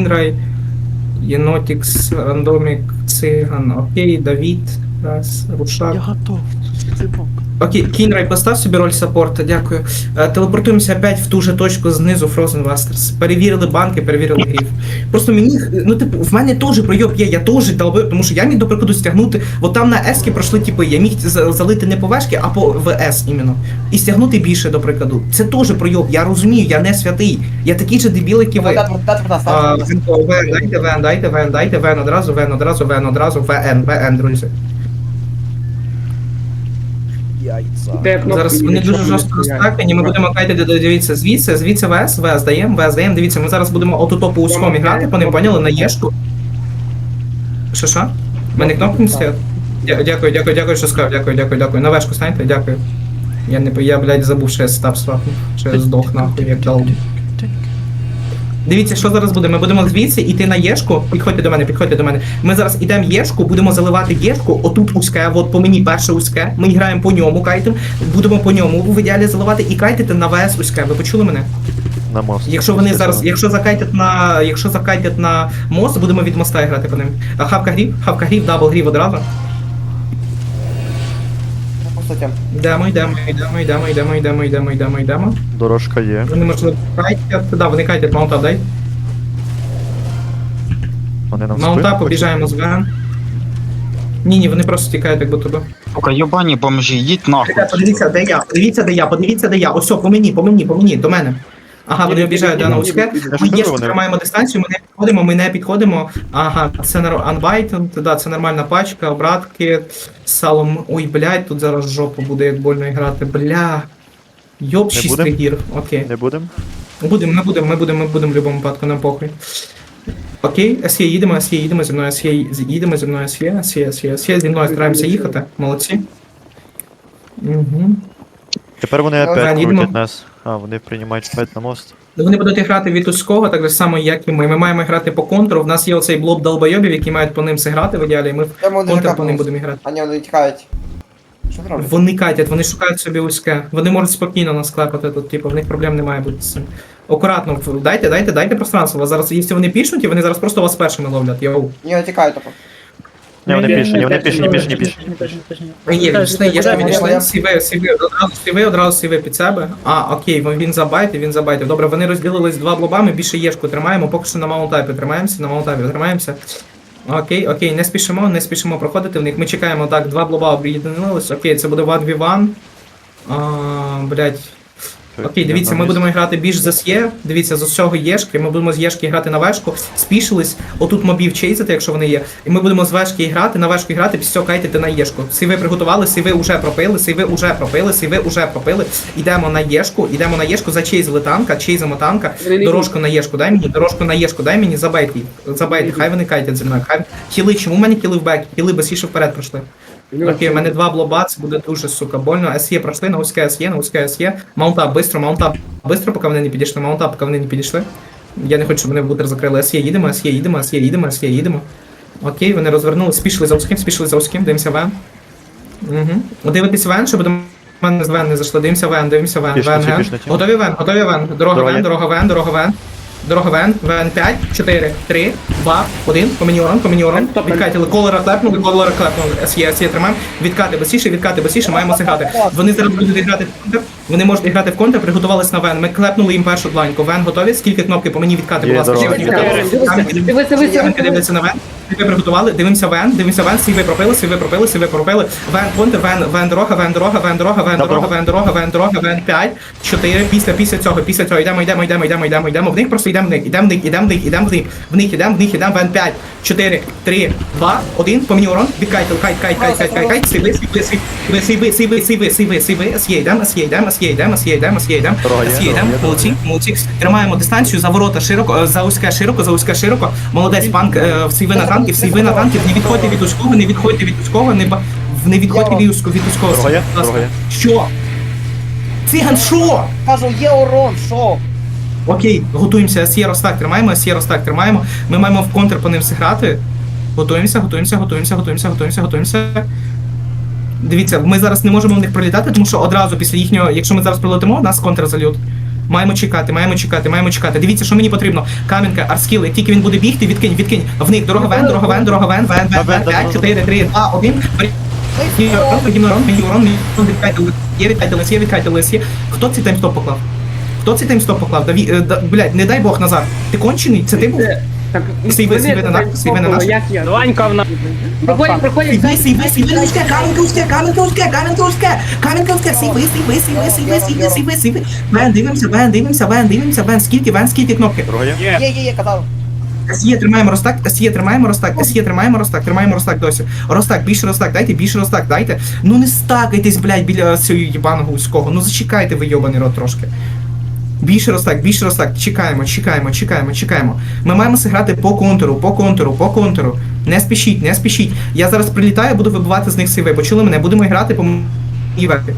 Кінрай, Єнотікс, Рандомік, Циган, окей, Давід, раз, Рушак. Я готов. Сипок. Окей, Кінрай, постав собі роль саппорта, дякую. Е, Телепортуємося опять в ту же точку знизу Frozen Wasters. Перевірили банки, перевірили гриф. Просто мені, ну типу, в мене теж пройоб є, я теж долбив, тому що я міг, до прикладу, стягнути, от там на Ески пройшли типи, я міг залити не по вешки, а по ВС іменно. І стягнути більше, до прикладу. Це теж пройоб, я розумію, я не святий. Я такий же дебіл, як і ви. Нас. Вен, дайте вен, дайте вен, дайте вен, одразу вен, одразу вен, одразу ВН, ВН, друзі. Де Зараз вони дуже жорстко розтакані, ми будемо кайтити, дивіться, звідси, звідси ВС, ВС даємо, ВС даємо, дивіться, ми зараз будемо отут по узком грати, по ним поняли, на Єшку. Що, що? У мене кнопки не стоять? Дякую, дякую, дякую, що сказав, дякую, дякую, дякую. На вешку станьте, дякую. Я не я, блядь, забув, що я став свапнув, що я здох нахуй, як дал. Дивіться, що зараз буде. Ми будемо звідси йти на Єшку. Підходьте до мене, підходьте до мене. Ми зараз йдемо Єшку, будемо заливати Єшку. Отут узьке, от по мені перше узьке. Ми граємо по ньому, кайтим. Будемо по ньому в ідеалі заливати і кайтити на ВС узьке. Ви почули мене? На мост. Якщо вони зараз, якщо закайтять на, якщо закайтять на мост, будемо від моста грати по ним. А хавка грів, хавка грів, дабл грів одразу. Суті. Йдемо, йдемо, йдемо, йдемо, йдемо, йдемо, йдемо, йдемо, йдемо. Дорожка є. Вони можливо кайтять, да, вони кайтять маунта дай. Вони нам Маунта спину обіжаємо з ВН. Ні, ні, вони просто тікають, як будто би. Сука, йобані бомжі, їдь нахуй. Подивіться, де я, подивіться, де я, подивіться, де я. Ось, по мені, по мені, по мені, до мене. Ага, вони обіжають Дана Узьке. Ми є, тримаємо дистанцію, ми не підходимо, ми не підходимо. Ага, це анбайтен, да, це нормальна пачка, обратки, салом. Ой, блядь, тут зараз жопу буде як больно грати. Бля. Йоп, Не 6 гір. Окей. Не будемо? Будемо, ми будемо, ми будемо, ми будемо в будь-якому випадку, нам похуй. Окей, СЄ їдемо, СЄ їдемо зі мною, СЄ їдемо зі мною, СЄ, СЄ, СЄ, СЄ, зі мною стараємося їхати. Молодці. Угу. Тепер вони опять їдемо. крутять нас. А, вони приймають опять на мост. Вони будуть грати від узького, так же само, як і ми. Ми маємо грати по контру. В нас є оцей блок долбойобів, які мають по ним зіграти в ідеалі, і ми в Там контр по ним будемо грати. А ні, вони тікають. Що? Вони катять, вони шукають собі узьке. Вони можуть спокійно нас клепати тут, типу, в них проблем не має бути з цим. Акуратно, дайте, дайте, дайте пространство. Вас зараз, якщо вони пішнуть, вони зараз просто вас першими ловлять. Йоу. Ні, тікають тупо. Ні, вони Ні, ні, вони ні, пішні, ні, пішні, ні, пішні. ні, ні, ні, ні. Ні, ні, є ж Я- відійшли, я- сіви, сіви, одразу сіви, одразу сіви під себе. А, окей, він- забайтив, він забайтив. Добре, вони розділились два блобами, більше єшку тримаємо, поки що на маунтапі тримаємося, на маунтапі тримаємося. Окей, окей, не спішимо, не спішимо проходити в них. Ми чекаємо, так, два блоба об'єдналися. Окей, це буде 1v1. А, блять. Окей, дивіться, ми будемо грати більш за сє. Дивіться, з усього єшки. Ми будемо з єшки грати на вешку. Спішились, отут мобів чейзити, якщо вони є. І ми будемо з вешки грати, на вешку грати, після цього кайтити на єшку. Сиви приготували, сиви уже пропили, сиви уже пропили, сиви уже пропили. Йдемо на єшку, йдемо на єшку, зачейзили танка, чейзимо танка. Дорожку на єшку дай мені, дорожку на єшку дай мені, забейте їх. Забейте, хай вони кайтять зі мною. Хай хіли, чому в мене кіли в бек? Кіли бисіше вперед пройшли. Окей, у мене два блоба, це буде дуже, сука, больно. СЄ пройшли, на узьке СЄ, на узьке СЄ. Маунтап, бистро, маунтап. Бистро, поки вони не підійшли, маунтап, поки вони не підійшли. Я не хочу, щоб вони бутер закрили. СЄ їдемо, СЄ їдемо, СЄ їдемо, СЄ їдемо. Окей, вони розвернули, спішли за узьким, спішли за узьким, дивимося вен. Угу. Дивитись вен, щоб до мене з вен не зайшли. Дивимося вен, дивимося вен, вен, ті. Готові вен, готові вен. Дорога Дорога вен, дорога вен, дорога вен. Дорога вен, вен 5, 4, 3, 2, 1, комініорон, комініорон. Відкатили, колера клепнули, колера клепнули. СЄ, СЄ тримаємо. Відкати басіше, відкати басіше, маємо зіграти. Вони зараз будуть грати в контр. Вони можуть грати в контр, приготувались на вен. Ми клепнули їм першу дланьку. Вен готові? Скільки кнопки по мені відкати, будь ласка. дивися, Сіви дивляться на вен. Сіви приготували, дивимося вен, дивимося вен, сіви пропили, сіви пропили, сіви пропили. Вен контр, вен, вен дорога, вен дорога, вен дорога, вен дорога, вен дорога, вен дорога, вен 5, 4, після, після цього, після цього, йдемо, йдемо, йдемо, йдемо, йдемо, йдемо. В них просто йдемо в них, йдемо в них, йдемо в них, йдемо в них, в них, йдемо, в них, йдемо, вен 5, 4, 3, 2, 1, по мені урон, відкайте, кайт, кайт, кайт, кайт, кайт, кайт, сіви, сіви, сіви, сіви, сіви, сіви, сіви, сіви, сіє, йдемо, сіє, йдемо, сіє, йдемо, сіє, йдемо, сіє, йдемо, сіє, йдемо, молодці, молодці, тримаємо дистанцію, за ворота широко, е, за узьке широко, за узьке широко, молодець, панк, е, всі ви на танків, всі ви на танків, не відходьте від узького, не відходьте від узького, не, ба- не відходьте від узького, від узького. Дорога є, Будь ласка. Що? Циган, що? Кажу, є урон, що? Окей, готуємося, Сє Ростак тримаємо, Сє Ростак тримаємо. Ми маємо в контр по ним зіграти. Готуємося, готуємося, готуємося, готуємося, готуємося, готуємося. Дивіться, ми зараз не можемо в них пролітати, тому що одразу після їхнього, якщо ми зараз прилетимо, у нас контр зальют. Маємо чекати, маємо чекати, маємо чекати. Дивіться, що мені потрібно. Камінка, арскіл, як тільки він буде бігти, відкинь, відкинь. В них дорога вен, дорога вен, дорога вен, вен, вен, вен, 5, 4, 3, 2, 1. Ігнорон, ігнорон, ігнорон, відкайте лис, є, відкайте лис, є, відкайте лис, є. Хто цей таймстоп поклав? Хто цей таймстоп поклав? Даві, е, да, блядь, не дай Бог, Назар. Ти кончений? Це ти був? Так, Сиве, мене на нас, сиве на нас. Як я? Ланька в нас. Проходять, проходять. Сиве, сиве, сиве, узке, камінка узке, камінка узке, камінка узке, камінка узке, сиве, сиве, сиве, сиве, сиве, сиве, сиве. Вен, дивимося, вен, дивимося, вен, дивимося, вен. Скільки, вен, скільки кнопки? Є? Є. Є, є, є, казав. Сіє, тримаємо розтак, сіє, тримаємо розтак, сіє, тримаємо розтак, тримаємо розтак досі. Розтак, більше розтак, дайте, більше розтак, дайте. Ну не стакайтесь, блядь, біля цього їбаного узького. Ну зачекайте ви йобаний рот трошки. Більше розтак, більше розтак. Чекаємо, чекаємо, чекаємо, чекаємо. Ми маємо зіграти по контуру, по контуру, по контуру. Не спішіть, не спішіть. Я зараз прилітаю, буду вибивати з них сейви. Почули мене? Будемо грати по іверти.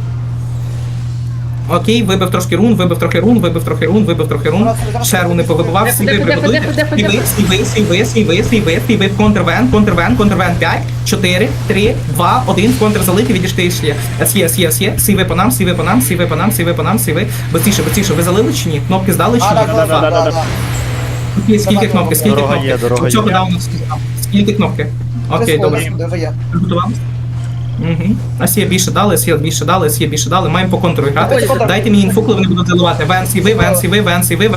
Окей, вибив трошки рун, вибив трохи рун, вибив трохи рун, вибив трохи рун. Ще руни повибивав, дефо, прибудуйте. Сіви, сіви, сіви, сіви, сіви, сіви, контрвен, контрвен, контрвен, 5, 4, 3, 2, 1, контр залити, відійшли, йшли. Сє, сє, сє, сіви по нам, сіви по нам, сіви по нам, сіви по нам, сіви. Быстріше, быстріше, ви залили чи ні? Кнопки здали чи ні? так, так, так, так, так. Скільки- кнопки, скільки кнопки? є, дорога Цього є. скільки кнопки? Окей, добре. сходи, Угу. Асія більше дали, Асія більше дали, Асія більше дали. Маємо по контуру грати. Дайте мені інфу, коли вони будуть заливати. Вен сіви, вен сіви, вен сіви,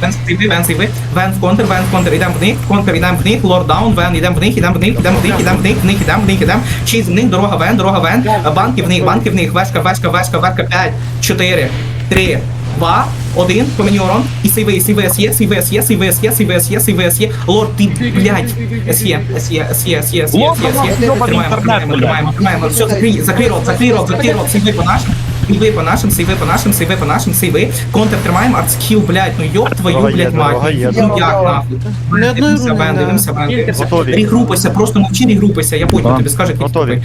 вен сіви, вен сіви, вен в контр, вен в контр, ідемо в них, контр, ідемо в них, лорд даун, вен, ідемо в них, ідемо в них, ідемо в них, ідемо в них, в них, ідемо в них, ідемо. Чейз в них, дорога вен, дорога вен, банки в них, банки в них, вешка, вешка, вешка, вешка, 5, 4, 3, 2, 1, по мені урон, і сейви, сейви, СЄ, сейви, СЄ, сейви, СЄ, сейви, СЄ, сейви, СЄ, лорд, ти, блядь, СЄ, СЄ, СЄ, СЄ, СЄ, СЄ, СЄ, тримаємо, тримаємо, тримаємо, тримаємо, все, закрий, закрий рот, закрий рот, закрий рот, сейви по нашим, сейви по нашим, сейви по нашим, сейви по нашим, сейви, контр тримаємо, артскіл, блядь, ну йоб твою, блядь, мать, ну як нахуй, дивимося, руни, дивимося, Вен, дивимося, Готові. регрупайся, просто мовчи, регрупайся, я потім тобі скажу, який Готові.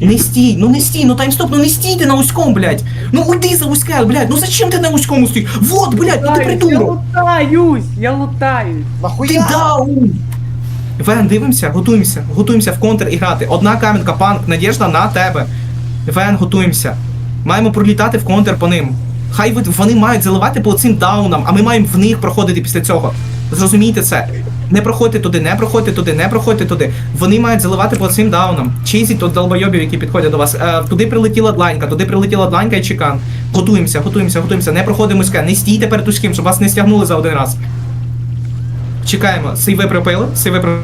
Не стій, ну не стій, ну таймстоп, ну не стій ти на узькому, блядь. Ну уйди за узька, блядь, ну зачем ти на узькому стоїш? Вот, блядь, ну ти Я придурок. лутаюсь, я лутаюсь. Ти Нахуя? даун! Вен, дивимося, готуємося, готуємося в контр і грати. Одна камінка, панк, надіжда на тебе. Вен, готуємося. Маємо пролітати в контр по ним. Хай ви- вони мають заливати по цим даунам, а ми маємо в них проходити після цього. Зрозумійте це. Не проходьте туди, не проходьте туди, не проходьте туди. Вони мають заливати по цим даунам. Чейзіть тут долбойобів, які підходять до вас. Е, туди прилетіла дланька, туди прилетіла дланька і чекан. Готуємося, готуємося, готуємося. Не проходимо ська. Не стійте перед узьким, щоб вас не стягнули за один раз. Чекаємо. Сейви припили, сейви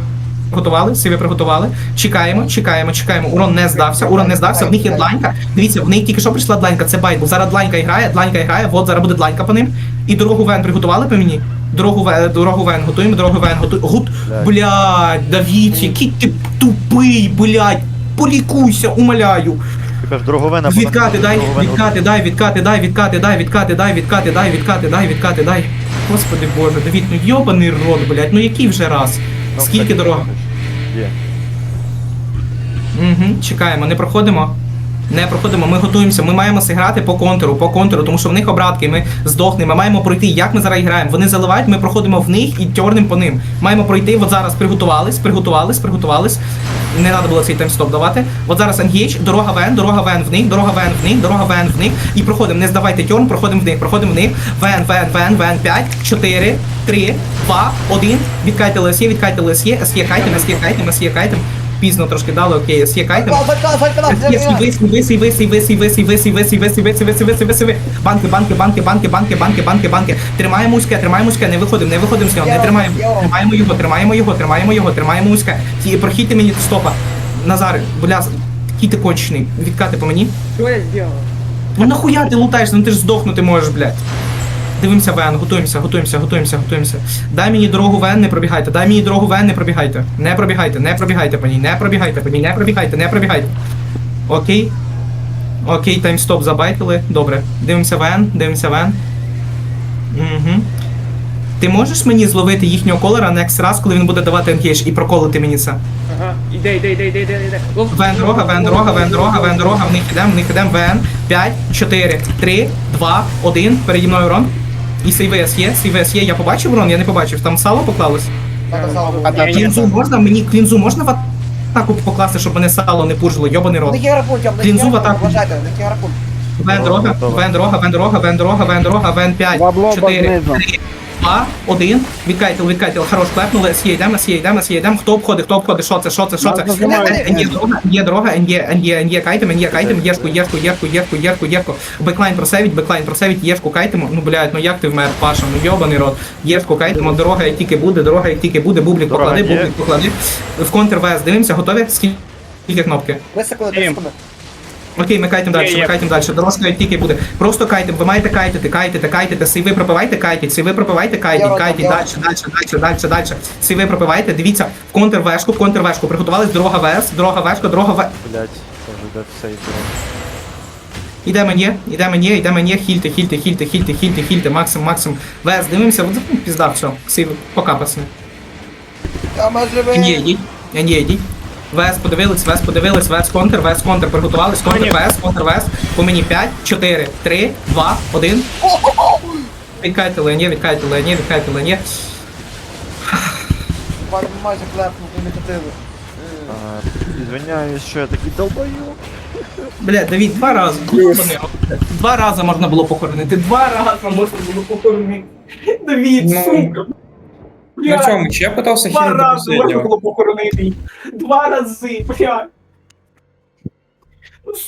приготували, сейви приготували. Чекаємо, чекаємо, чекаємо. Урон не здався, урон не здався. В них є дланька. Дивіться, в них тільки що прийшла дланька, це байт. Зараз дланька грає, дланька грає, от зараз буде дланька по ним. І дорогу вен приготували по мені. Дорогу вен, дорогу вен, готуємо, дорогу вен, готуємо. Гут... Блядь, Давід, який ти тупий, блядь. Полікуйся, умоляю. Дороговена. Відкати, дай, відкати, дай, відкати, дай, відкати, дай, відкати, дай, відкати, дай, відкати, дай, відкати, дай. Господи Боже, Давід, ну йобаний рот, блядь, ну який вже раз? Скільки дорога? Є. Угу, чекаємо, не проходимо. Не проходимо, ми готуємося, ми маємо зіграти по контуру, по контуру, тому що в них обратки, ми здохнемо, маємо пройти, як ми зараз граємо. Вони заливають, ми проходимо в них і тьорнем по ним. Маємо пройти, от зараз приготувались, приготувались, приготувались. Не треба було цей таймстоп давати. От зараз енгейдж, дорога вен, дорога вен в них, дорога вен в них, дорога вен в них. І проходимо, не здавайте тьорн, проходимо в них, проходимо в них. Вен, вен, вен, вен, 5, 4, 3, 2, 1. Відкайте ЛСЄ, відкайте ЛСЄ, СЄ кайтем, СЄ кайтем, СЄ кайтем. Пізно трошки дали, окей, СЄ кайтем. Банки, банки, банки, банки, банки, банки, банки, банки. Тримаємо узьке, тримаємо узьке, не виходимо, не виходимо з нього, не тримаємо. Тримаємо його, тримаємо його, тримаємо його, тримаємо узьке. Ті, прохідьте мені стопа. Назар, бля, який ти кончений. Відкати по мені. Что я сделал? Ну нахуя ти лутаєш, ну ти ж здохнути можеш, блядь. Дивимося Вен, готуємося, готуємося, готуємося, готуємося. Дай мені дорогу Вен, не пробігайте. Дай мені дорогу Вен, не пробігайте. Не пробігайте, не пробігайте по ній, не пробігайте по ній, не пробігайте, не пробігайте. Окей. Окей, таймстоп забайтили. Добре. Дивимося Вен, дивимося Вен. Угу. Ти можеш мені зловити їхнього колера next раз, коли він буде давати енгейдж і проколити мені це? Ага, иди, иди, иди, иди, иди. Вен дорога, вен дорога, вен дорога, вен дорога, в них ідем, в них ідем, вен. 5, 4, 3, 2, 1, переді мною урон. І сейвес є, сейвес є, я побачив урон, я не побачив, там сало поклалось. Так. Клінзу можна, мені клінзу можна в атаку покласти, щоб мене сало не пуржило, йобаний рот. Не герапун, Клінзу в атаку. Вен дорога, вен дорога, вен дорога, вен дорога, вен дорога, вен 5, 4, 3, 2, 1. Відкайтил, відкайтил. Хорош, клепнули. С'є йдемо, с'є йдемо, с'є йдемо. Хто обходить, хто обходить, що це, що це, що це? Е, Є дорога, є дорога, є, є, є кайтем, є кайтем, єшку, єшку, єшку, єшку, єшку, єшку. Беклайн просевіть, беклайн просевіть, єшку кайтемо. Ну, блядь, ну як ти вмер, Паша, ну йобаний рот. Єшку кайтемо, дорога як тільки буде, дорога як тільки буде, бублік поклади, бублік поклади. В контр ВС, дивимося, готові? Скільки кнопки? 3 секунди, 3 Сім. Окей, ми кайтем далі, ми є. кайтем далі. Дорожка тільки буде. Просто кайтем, ви маєте кайтити, кайтити, кайтити. Сиви пропивайте, кайтіть, сиви пропивайте, кайтіть, кайтіть, далі, далі, далі, далі, далі. Сиви пропивайте, дивіться, в контр вешку, в контр вешку. Приготувались, дорога ВС, дорога вешка, дорога В. Блять, це вже де все йде. Іде мені, іде мені, іде мені, хільте, хільте, хільте, хільте, хільте, хільте, максим, максим. ВС, дивимося, от, пізда, все. Сиви, пока, пацани. Живий. Ні, йдіть, ні, ВС подивились, ВС подивились, ВС контр, ВС контр, приготувались, контр ВС, контр ВС. По мені 5, 4, 3, 2, 1. Відкайте Лені, відкайте Лені, відкайте Лені. Бать, майже клепнув, ви не хотіли. А, що я такий долбою. Бля, Давід, два рази. Два рази можна було похоронити. Два рази можна було похоронити. Давід, Ну, сука. Ну чому? Чи я питався Два хілити до рази последнього? було похоронити. Два рази, блядь. Ну, сука.